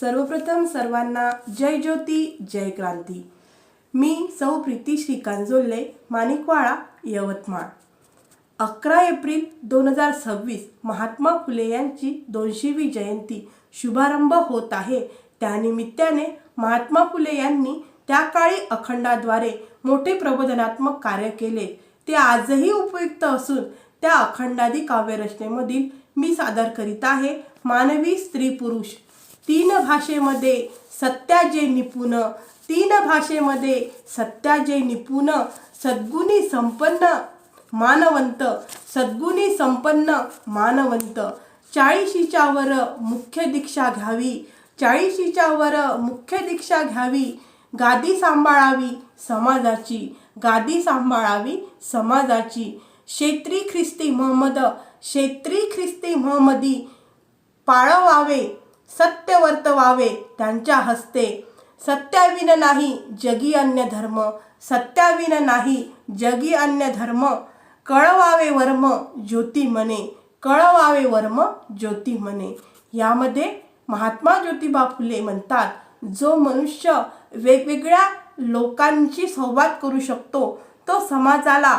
सर्वप्रथम सर्वांना जय ज्योती जय क्रांती. मी सौ प्रीती श्रीकांत जोल्ले माणिकवाळा यवतमाळ. अकरा एप्रिल दोन हजार सव्वीस महात्मा फुले यांची दोनशेवी जयंती शुभारंभ होत आहे. त्यानिमित्ताने महात्मा फुले यांनी त्या काळी अखंडाद्वारे मोठे प्रबोधनात्मक कार्य केले. ते आजही उपयुक्त असून त्या अखंडादी काव्यरचनेमधील मी सादर करीत आहे मानवी स्त्री पुरुष. तीन भाषेमध्ये सत्याजे निपुण तीन भाषेमध्ये सत्याजे निपुण सद्गुणी संपन्न मानवंत सद्गुणी संपन्न मानवंत. चाळीशीच्या वर मुख्य दीक्षा घ्यावी चाळीशीच्या वर मुख्य दीक्षा घ्यावी गादी सांभाळावी समाजाची गादी सांभाळावी समाजाची. क्षेत्री ख्रिस्ती महम्मद क्षेत्री ख्रिस्ती महमदी पाळवावे सत्य वर्तवावे त्यांच्या हस्ते. सत्याविन नाही जगी अन्य धर्म. सत्याविन नाही जगी अन्य धर्म. कळवावे वर्म ज्योती मने. कळवावे वर्म ज्योती मने. यामध्ये महात्मा ज्योतिबा फुले म्हणतात जो मनुष्य वेगवेगळ्या लोकांची संवाद करू शकतो तो समाजाला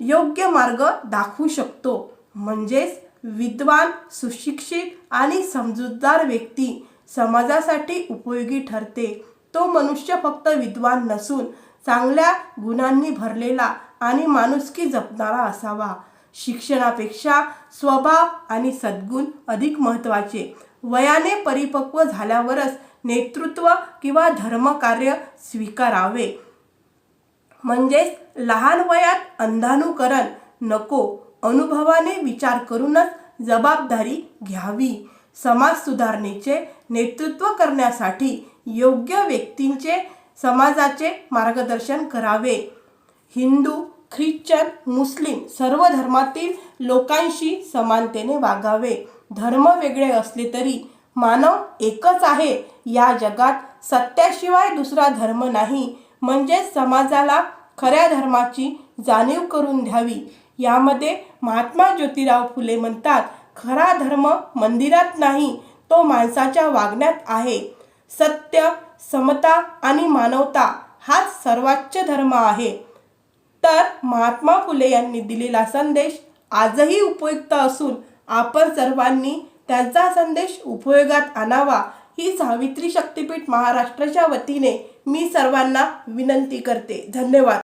योग्य मार्ग दाखवू शकतो. म्हणजेच विद्वान सुशिक्षित आणि समजूतदार व्यक्ती समाजासाठी उपयोगी ठरते. तो मनुष्य फक्त विद्वान नसून चांगल्या गुणांनी भरलेला आणि माणुसकी जपणारा असावा. शिक्षणापेक्षा स्वभाव आणि सद्गुण अधिक महत्त्वाचे. वयाने परिपक्व झाल्यावरच नेतृत्व किंवा धर्मकार्य स्वीकारावे. म्हणजेच लहान वयात अंधानुकरण नको. अनुभवाने विचार करूनच जबाबदारी घ्यावी. समाज सुधारणेचे नेतृत्व करण्यासाठी योग्य व्यक्तींचे समाजाचे मार्गदर्शन करावे. हिंदू ख्रिश्चन मुस्लिम सर्व धर्मातील लोकांशी समानतेने वागावे. धर्म वेगळे असले तरी मानव एकच आहे. या जगात सत्याशिवाय दुसरा धर्म नाही. म्हणजे समाजाला खऱ्या धर्माची जाणीव करून द्यावी यामध्ये महात्मा ज्योतिराव फुले म्हणतात खरा धर्म मंदिरात नाही तो माणसाच्या वागण्यात आहे. सत्य समता आणि मानवता हाच सर्वोच्च धर्म आहे. तर महात्मा फुले यांनी दिलेला संदेश आजही उपयुक्त असून आपण सर्वांनी त्यांचा संदेश उपयोगात आणावा ही सावित्री शक्तीपीठ महाराष्ट्राच्या वतीने मी सर्वांना विनंती करते. धन्यवाद.